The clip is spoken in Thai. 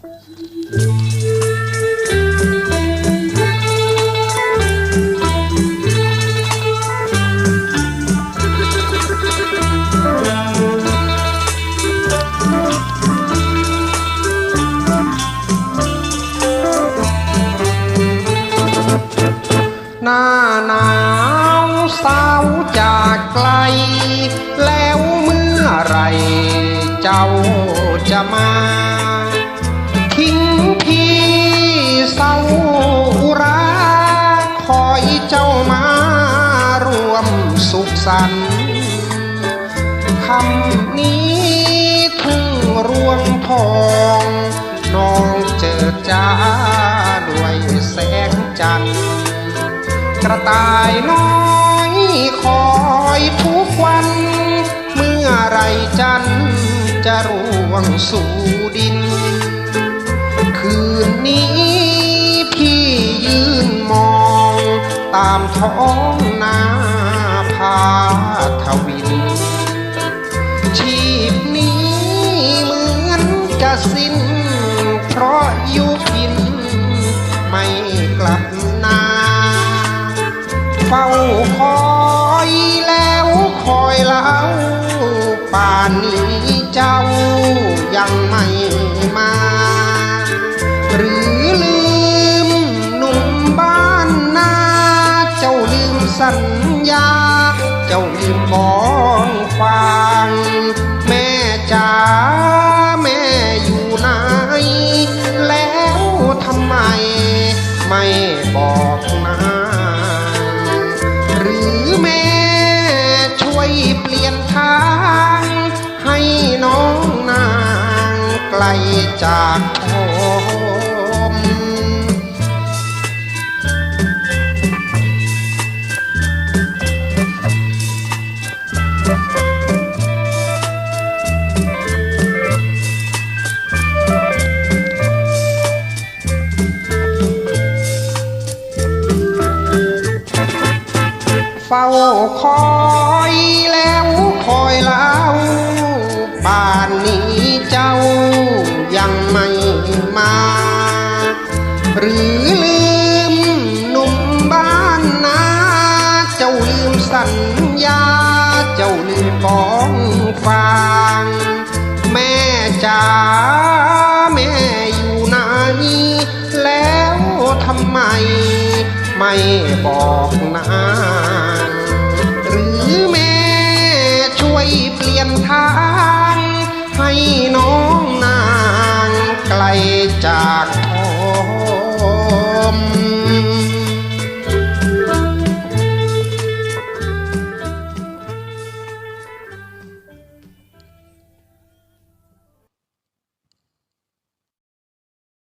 หน้าหนาวสาวจากไกล แล้วเมื่อไรเจ้าจะมา สันคำนี้ถึงรวงทองน้องเจอจ้าด้วยแสงจันทร์กระต่ายน้อยคอยทุกวัน เมื่อไรจันทร์จะร่วงสู่ดิน คืนนี้พี่ยืนมองตามท้องนา สิ้น เพราะอยุพิน ไม่กลับนาเฝ้าคอยแล้วคอยเล่าป่านนี้เจ้ายังไม่มา หรือลืมหนุ่มบ้านนาเจ้าลืมสัญญา เจ้าลืมมองฟา ลจากผมเฝ้าคอยแล้วคอยเล่า ป่านนี้เจ้ายังไม่มา หรือลืมหนุ่มบ้านนา เจ้าลืมสัญญา เจ้าลืมของฟาง แม่จ๋าแม่อยู่ไหนแล้วทำไม ไม่บอกนา หรือแม่ช่วยเปลี่ยนทาง ให้น้องนางไกลจาก